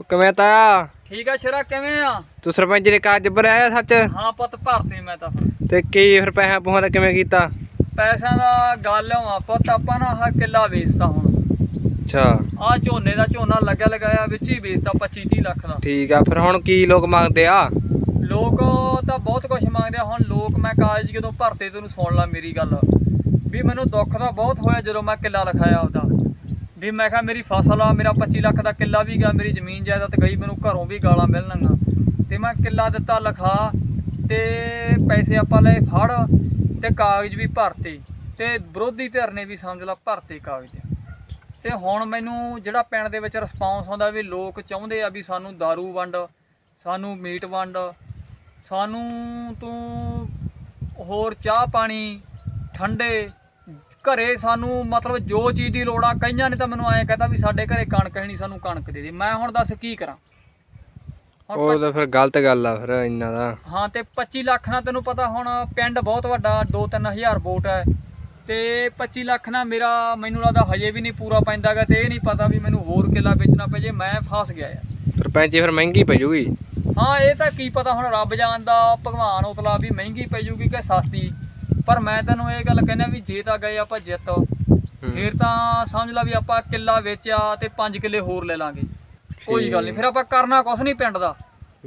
ਉਹ ਕਿਵੇਂ ਤਾਇਆ? ਠੀਕ ਆ ਸ਼ਰਾ ਕਿਵੇਂ ਆ? ਤੂੰ ਸਰਪੰਚ ਨੇ ਕਾਜ ਬਰਾਇਆ ਸੱਚ? ਹਾਂ ਪੁੱਤ ਭਰਤੀ ਮੈਂ ਤਾਂ ਫਿਰ। ਤੇ ਕੀ ਫਿਰ ਪੈਸਾ ਪੂਹਾ ਦਾ ਕਿਵੇਂ ਕੀਤਾ? ਪੈਸਿਆਂ ਦਾ ਗੱਲ ਆ ਪੁੱਤ ਆਪਾਂ ਨਾ ਆਹ ਕਿੱਲਾ ਵੇਚਤਾ ਹੁਣ। ਅੱਛਾ। ਆ ਝੋਨੇ ਦਾ ਝੋਨਾ ਲੱਗਿਆ ਲਗਾਇਆ ਵਿੱਚ ਹੀ ਵੇਚਤਾ 25 30 ਲੱਖ ਦਾ। ਠੀਕ ਆ ਫਿਰ ਹੁਣ ਕੀ ਲੋਕ ਮੰਗਦੇ ਆ? ਲੋਕ ਤਾਂ ਬਹੁਤ ਕੁਝ ਮੰਗਦੇ ਆ। ਹੁਣ ਲੋਕ ਮੈਂ ਕਾਲਜ ਜਦੋਂ ਭਰਤੇ ਤੈਨੂੰ ਸੁਣ ਲਾ ਮੇਰੀ ਗੱਲ। ਵੀ ਮੈਨੂੰ ਦੁੱਖ ਤਾਂ ਬਹੁਤ ਹੋਇਆ ਜਦੋਂ ਮੈਂ ਕਿੱਲਾ ਲਿਖਾਇਆ ਆਪਦਾ। ਵੀ ਮੈਂ ਕਿਹਾ ਮੇਰੀ ਫਸਲ ਆ, ਮੇਰਾ 25 ਲੱਖ ਦਾ ਕਿੱਲਾ ਵੀ ਗਿਆ, ਮੇਰੀ ਜ਼ਮੀਨ ਜਾਇਦਾਦ ਗਈ, ਮੈਨੂੰ ਘਰੋਂ ਵੀ ਗਾਲਾਂ ਮਿਲਣਗੀਆਂ। ਤੇ ਮੈਂ ਕਿੱਲਾ ਦਿੱਤਾ ਲਿਖਾ ਤੇ ਪੈਸੇ ਆਪਾਂ ਲਏ ਫੜ ਤੇ ਕਾਗਜ਼ ਵੀ ਭਰਤੇ ਤੇ ਵਿਰੋਧੀ ਧਿਰ ਨੇ ਵੀ ਸਮਝ ਲਾ ਭਰਤੇ ਕਾਗਜ਼। ਤੇ ਹੁਣ ਮੈਨੂੰ ਜਿਹੜਾ ਪਿੰਡ ਦੇ ਵਿੱਚ ਰਿਸਪੌਂਸ ਆਉਂਦਾ ਵੀ ਲੋਕ ਚਾਹੁੰਦੇ ਆ ਵੀ ਸਾਨੂੰ दारू ਵੰਡ, ਸਾਨੂੰ ਮੀਟ ਵੰਡ, ਸਾਨੂੰ ਤੂੰ ਹੋਰ ਚਾਹ ਪਾਣੀ ਠੰਡੇ ਘਰੇ ਸਾਨੂੰ ਮਤਲਬ ਜੋ ਚੀਜ਼ ਦੀ ਲੋੜ ਆ ਕਈਆਂ ਨੇ ਤਾਂ ਮੈਨੂੰ ਐਂ ਕਹਤਾ ਵੀ ਸਾਡੇ ਘਰੇ ਕਣਕ ਹੈ ਨਹੀਂ ਸਾਨੂੰ ਕਣਕ ਦੇ ਦੇ। ਮੈਂ ਹੁਣ ਦੱਸ ਕੀ ਕਰਾਂ? ਹੁਣ ਉਹ ਤਾਂ ਫਿਰ ਗਲਤ ਗੱਲ ਆ ਫਿਰ ਇੰਨਾ ਦਾ ਹਾਂ ਤੇ 25 ਲੱਖ ਨਾਲ ਤੈਨੂੰ ਪਤਾ ਹੁਣ ਪਿੰਡ ਬਹੁਤ ਵੱਡਾ 2-3000 ਵੋਟ ਹੈ। ਤੇ 25 ਲੱਖ ਨਾਲ ਮੇਰਾ ਮੈਨੂੰ ਲੱਗਦਾ ਹਜੇ ਵੀ ਨਹੀਂ ਪੂਰਾ ਪੈਂਦਾਗਾ ਤੇ ਇਹ ਨਹੀਂ ਪਤਾ ਵੀ ਮੈਨੂੰ ਹੋਰ ਕਿੱਲਾ ਵੇਚਣਾ ਪੈ ਜੇ ਮੈਂ ਫਸ ਗਿਆ ਯਾਰ ਸਰਪੰਚੀ ਫਿਰ ਮਹਿੰਗੀ ਪੈ ਜੂਗੀ? ਹਾਂ ਇਹ ਤਾਂ ਕੀ ਪਤਾ ਹੁਣ ਰੱਬ ਜਾਣਦਾ ਭਗਵਾਨ ਉਤਲਾ ਵੀ ਮਹਿੰਗੀ ਪੈ ਜੂਗੀ ਕਿ ਸਸਤੀ। ਪਰ ਮੈਂ ਤੈਨੂੰ ਇਹ ਗੱਲ ਕਹਿੰਦਾ ਵੀ ਜੇ ਤਾਂ ਗਏ ਆਪਾਂ ਜਿੱਤ ਫੇਰ ਤਾਂ ਸਮਝ ਲਾ ਵੀ ਆਪਾਂ ਕਿੱਲਾ ਵੇਚਿਆ ਤੇ 5 ਕਿੱਲੇ ਹੋਰ ਲੈ ਲਾਂਗੇ। ਕੋਈ ਗੱਲ ਨਹੀਂ ਫਿਰ ਆਪਾਂ ਕਰਨਾ ਕੁਛ ਨਹੀਂ ਪਿੰਡ ਦਾ।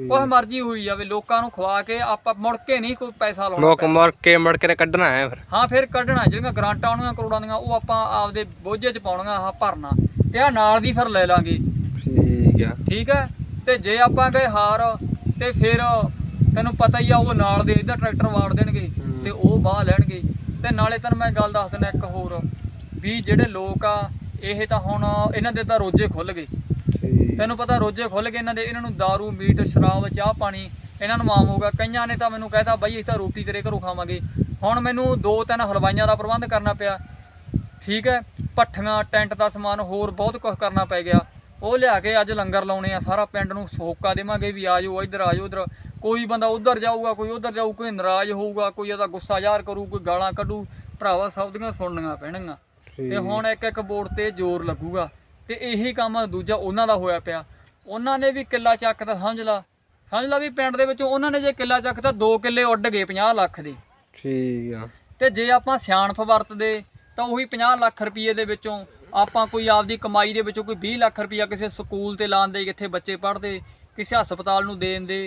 ਕੁਛ ਮਰਜ਼ੀ ਹੋਈ ਜਾਵੇ ਲੋਕਾਂ ਨੂੰ ਖਵਾ ਕੇ ਆਪਾਂ ਮੁੜ ਕੇ ਨਹੀਂ ਕੋਈ ਪੈਸਾ ਲਾਉਣਾ ਲੋਕ ਮਰ ਕੇ ਮੜ ਕੇ ਕੱਢਣਾ ਹੈ ਫਿਰ। ਹਾਂ ਫਿਰ ਕੱਢਣਾ ਜਿਹੜੀਆਂ ਗਰਾਂਟਾਂ ਆਉਣੀਆਂ ਕਰੋੜਾਂ ਦੀਆਂ ਉਹ ਆਪਾਂ ਆਪਦੇ ਬੋਝੇ 'ਚ ਪਾਉਣੀਆਂ ਆਹ ਭਰਨਾ। ਤੇ ਆ ਨਾਲ ਦੀ ਫਿਰ ਲੈ ਲਾਂਗੇ। ਠੀਕ ਆ ਠੀਕ ਹੈ? ਤੇ ਜੇ ਆਪਾਂ ਗਏ ਹਾਰ ਤੇ ਫਿਰ ਤੈਨੂੰ ਪਤਾ ਹੀ ਆ ਉਹ ਨਾਲ ਦੇ ਇੱਧਰ ਟਰੈਕਟਰ ਵਾੜ ਦੇਣਗੇ ਤੇ ਉਹ ਬਾਹ ਲੈਣਗੇ। ਤੇ ਨਾਲੇ ਤੈਨੂੰ ਮੈਂ ਗੱਲ ਦੱਸ ਦਿੰਦਾ ਇੱਕ ਹੋਰ ਵੀ ਜਿਹੜੇ ਲੋਕ ਆ ਇਹ ਤਾਂ ਹੁਣ ਇਹਨਾਂ ਦੇ ਤਾਂ ਰੋਜੇ ਖੁੱਲ ਗਏ। ਤੈਨੂੰ ਪਤਾ ਰੋਜੇ ਖੁੱਲ ਗਏ ਇਹਨਾਂ ਦੇ ਇਹਨਾਂ ਨੂੰ दारू ਮੀਟ ਸ਼ਰਾਬ ਚਾਹ ਪਾਣੀ ਇਹਨਾਂ ਨੂੰ ਮਾਮ ਹੋਗਾ ਕਈਆਂ ਨੇ ਤਾਂ ਮੈਨੂੰ ਕਹਿਤਾ ਬਾਈ ਅਸੀਂ ਤਾਂ ਰੋਟੀ ਤੇਰੇ ਘਰੋਂ ਖਾਵਾਂਗੇ। ਹੁਣ ਮੈਨੂੰ ਦੋ ਤਿੰਨ ਹਲਵਾਈਆਂ ਦਾ ਪ੍ਰਬੰਧ ਕਰਨਾ ਪਿਆ। ਠੀਕ ਹੈ ਪੱਠੀਆਂ ਟੈਂਟ ਦਾ ਸਮਾਨ ਹੋਰ ਬਹੁਤ ਕੁਝ ਕਰਨਾ ਪੈ ਗਿਆ। ਉਹ ਲਿਆ ਕੇ ਅੱਜ ਲੰਗਰ ਲਾਉਣੇ ਆ ਸਾਰਾ ਪਿੰਡ ਨੂੰ ਸੋਕਾ ਦੇਵਾਂਗੇ ਵੀ ਆਜੋ ਇੱਧਰ ਆਜੋ ਇੱਧਰ ਕੋਈ ਬੰਦਾ ਉੱਧਰ ਜਾਊਗਾ ਕੋਈ ਉੱਧਰ ਜਾਊ ਕੋਈ ਨਾਰਾਜ਼ ਹੋਊਗਾ ਕੋਈ ਇਹਦਾ ਗੁੱਸਾ ਜ਼ਾਹਰ ਕਰੂ ਕੋਈ ਗਾਲਾਂ ਕੱਢੂ ਭਰਾਵਾ ਸਭ ਦੀਆਂ ਸੁਣਨੀਆਂ ਪੈਣਗੀਆਂ। ਤੇ ਹੁਣ ਇੱਕ ਇੱਕ ਬੋਰਡ ਤੇ ਜ਼ੋਰ ਲੱਗੂਗਾ। ਤੇ ਇਹੀ ਕੰਮ ਦੂਜਾ ਉਹਨਾਂ ਦਾ ਹੋਇਆ ਪਿਆ। ਉਹਨਾਂ ਨੇ ਵੀ ਕਿੱਲਾ ਚੱਕਦਾ ਸਮਝ ਲਾ। ਸਮਝ ਲਾ ਵੀ ਪਿੰਡ ਦੇ ਵਿੱਚੋਂ ਉਹਨਾਂ ਨੇ ਜੇ ਕਿੱਲਾ ਚੱਕਦਾ 2 ਕਿੱਲੇ ਉੱਡ ਗਏ 50 ਲੱਖ ਦੇ। ਠੀਕ ਆ। ਤੇ ਜੇ ਆਪਾਂ ਸਿਆਣਪ ਵਰਤਦੇ ਤਾਂ ਉਹੀ 50 ਲੱਖ ਰੁਪਏ ਦੇ ਵਿੱਚੋਂ ਆਪਾਂ ਕੋਈ ਆਪਦੀ ਕਮਾਈ ਦੇ ਵਿੱਚੋਂ ਕੋਈ 20 ਲੱਖ ਰੁਪਇਆ ਕਿਸੇ ਸਕੂਲ ਤੇ ਲਾਉਂਦੇ ਕਿੱਥੇ ਬੱਚੇ ਪੜ੍ਹਦੇ ਕਿਸੇ ਹਸਪਤਾਲ ਨੂੰ ਦੇ ਦਿੰਦੇ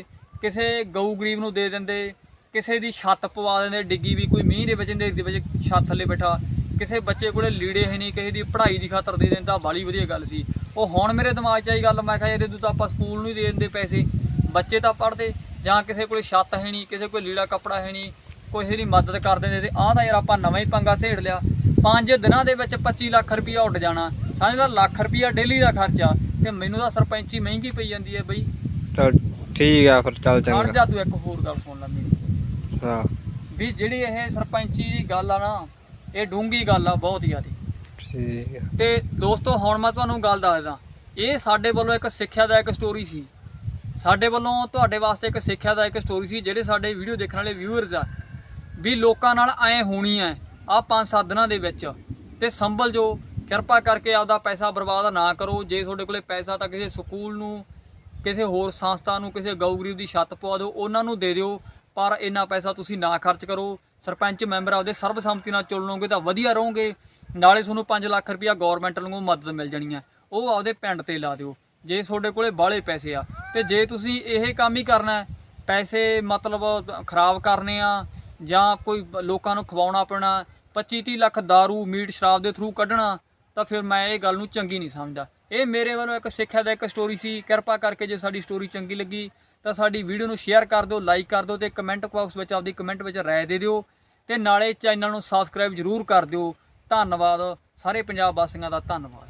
ਕਿਸੇ ਗਊ ਗਰੀਬ ਨੂੰ ਦੇ ਦਿੰਦੇ, ਕਿਸੇ ਦੀ ਛੱਤ ਪਵਾ ਦਿੰਦੇ, ਡਿੱਗੀ ਵੀ ਕੋਈ ਮੀਂਹ ਦੇ ਵਿੱਚ ਨੇਕ ਦੇ ਵਿੱਚ ਛੱਤ ਥੱਲੇ ਬੈਠਾ, ਕਿਸੇ ਬੱਚੇ ਕੋਲੇ ਲੀੜੇ ਹੈ ਨਹੀਂ, ਕਿਸੇ ਦੀ ਪੜ੍ਹਾਈ ਦੀ ਖਾਤਰ ਦੇ ਦਿੰਦਾ ਬਾਲੀ ਵਧੀਆ ਗੱਲ ਸੀ। ਉਹ ਹੁਣ ਮੇਰੇ ਦਿਮਾਗ 'ਚ ਆਈ ਗੱਲ, ਮੈਂ ਕਿਹਾ ਇਹਦੇ ਤੋਂ ਤਾਂ ਆਪਾਂ ਸਕੂਲ ਨੂੰ ਹੀ ਦੇ ਦਿੰਦੇ ਪੈਸੇ, ਬੱਚੇ ਤਾਂ ਪੜ੍ਹਦੇ, ਜਾਂ ਕਿਸੇ ਕੋਲੇ ਛੱਤ ਹੈ ਨਹੀਂ, ਕਿਸੇ ਕੋਲ ਲੀੜਾ ਕੱਪੜਾ ਹੈ ਨਹੀਂ ਕਿਸੇ ਦੀ ਮਦਦ ਕਰ ਦਿੰਦੇ ਤੇ ਆਹ ਤਾਂ ਯਾਰ ਆਪਾਂ ਨਵਾਂ ਹੀ ਪੰਗਾ ਛੇੜ ਲਿਆ। ਪੰਜ ਦਿਨਾਂ ਦੇ ਵਿੱਚ 25 ਲੱਖ ਰੁਪਇਆ ਉੱਡ ਜਾਣਾ, ਸਮਝਦਾ ਲੱਖ ਰੁਪਇਆ ਡੇਲੀ ਦਾ ਖਰਚਾ, ਤੇ ਮੈਨੂੰ ਤਾਂ ਸਰਪੰਚੀ ਮਹਿੰਗੀ ਪਈ ਜਾਂਦੀ ਹੈ ਬਈ। ਠੀਕ ਆ ਫਿਰ ਚੱਲ ਛੱਡ ਚੰਗਾ ਜਾ ਤੂੰ ਇੱਕ ਹੋਰ ਗੱਲ ਸੁਣ ਲੈ ਮੇਰੀ। ਹਾਂ। ਵੀ ਜਿਹੜੀ ਇਹ ਸਰਪੰਚੀ ਦੀ ਗੱਲ ਆ ਨਾ ਇਹ ਡੂੰਗੀ ਗੱਲ ਆ ਬਹੁਤ ਜ਼ਿਆਦੀ। ਠੀਕ ਆ। ਤੇ ਦੋਸਤੋ ਹੁਣ ਮੈਂ ਤੁਹਾਨੂੰ ਗੱਲ ਦੱਸਦਾ। ਇਹ ਸਾਡੇ ਵੱਲੋਂ ਇੱਕ ਸਿੱਖਿਆ ਦਾ ਇੱਕ ਸਟੋਰੀ ਸੀ। ਸਾਡੇ ਵੱਲੋਂ ਤੁਹਾਡੇ ਵਾਸਤੇ ਇੱਕ ਸਿੱਖਿਆ ਦਾ ਇੱਕ ਸਟੋਰੀ ਸੀ ਜਿਹੜੇ ਸਾਡੇ ਵੀਡੀਓ ਦੇਖਣ ਵਾਲੇ ਵਿਊਅਰਸ ਆ। ਵੀ ਲੋਕਾਂ ਨਾਲ ਐ ਹੋਣੀ ਐ ਆ ਪੰਜ ਸੱਤ ਦਿਨਾਂ ਦੇ ਵਿੱਚ। ਤੇ ਸੰਭਲ ਜੋ ਕਿਰਪਾ ਕਰਕੇ ਆਪਦਾ ਪੈਸਾ ਬਰਬਾਦ ਨਾ ਕਰੋ। ਜੇ ਤੁਹਾਡੇ ਕੋਲੇ ਪੈਸਾ ਤਾਂ ਕਿਸੇ ਸਕੂਲ ਨੂੰ ਕਿਸੇ ਹੋਰ ਸੰਸਥਾ ਨੂੰ ਕਿਸੇ ਗਊ ਗਰੀਬ ਦੀ ਛੱਤ ਪਵਾ ਦਿਓ ਉਹਨਾਂ ਨੂੰ ਦੇ ਦਿਓ ਪਰ ਇੰਨਾ ਪੈਸਾ ਤੁਸੀਂ ਨਾ ਖਰਚ ਕਰੋ। ਸਰਪੰਚ ਮੈਂਬਰ ਆਪਦੇ ਸਰਬਸੰਮਤੀ ਨਾਲ ਚੁਣ ਲਓਗੇ ਤਾਂ ਵਧੀਆ ਰਹੋਗੇ। ਨਾਲੇ ਤੁਹਾਨੂੰ 5 ਲੱਖ ਰੁਪਇਆ ਗਵਰਨਮੈਂਟ ਨੂੰ ਮਦਦ ਮਿਲ ਜਾਣੀ ਹੈ। ਉਹ ਆਪਦੇ ਪਿੰਡ ਤੇ ਲਾ ਦਿਓ। ਜੇ ਤੁਹਾਡੇ ਕੋਲੇ ਬਾਹਲੇ ਪੈਸੇ ਆ ਤੇ ਜੇ ਤੁਸੀਂ ਇਹ ਕੰਮ ਹੀ ਕਰਨਾ ਹੈ, ਪੈਸੇ ਮਤਲਬ ਖਰਾਬ ਕਰਨੇ ਆ ਜਾਂ ਕੋਈ ਲੋਕਾਂ ਨੂੰ ਖਵਾਉਣਾ ਪੈਣਾ 25 30 ਲੱਖ दारू ਮੀਟ ਸ਼ਰਾਬ ਦੇ ਥਰੂ ਕੱਢਣਾ ਤਾਂ ਫਿਰ ਮੈਂ ਇਹ ਗੱਲ ਨੂੰ ਚੰਗੀ ਨਹੀਂ ਸਮਝਦਾ। ਇਹ ਮੇਰੇ ਵੱਲੋਂ ਇੱਕ ਸਿੱਖਿਆ ਦਾ ਇੱਕ ਸਟੋਰੀ ਸੀ। ਕਿਰਪਾ ਕਰਕੇ ਜੇ ਸਾਡੀ ਸਟੋਰੀ ਚੰਗੀ ਲੱਗੀ ਤਾਂ ਸਾਡੀ ਵੀਡੀਓ ਨੂੰ ਸ਼ੇਅਰ ਕਰ ਦਿਓ ਲਾਈਕ ਕਰ ਦਿਓ ਤੇ ਕਮੈਂਟ ਬਾਕਸ ਵਿੱਚ ਆਪਦੀ ਕਮੈਂਟ ਵਿੱਚ ਰਾਏ ਦੇ ਦਿਓ ਤੇ ਨਾਲੇ ਚੈਨਲ ਨੂੰ ਸਬਸਕ੍ਰਾਈਬ ਜ਼ਰੂਰ ਕਰ ਦਿਓ। ਧੰਨਵਾਦ। ਸਾਰੇ ਪੰਜਾਬ ਵਾਸੀਆਂ ਦਾ ਧੰਨਵਾਦ।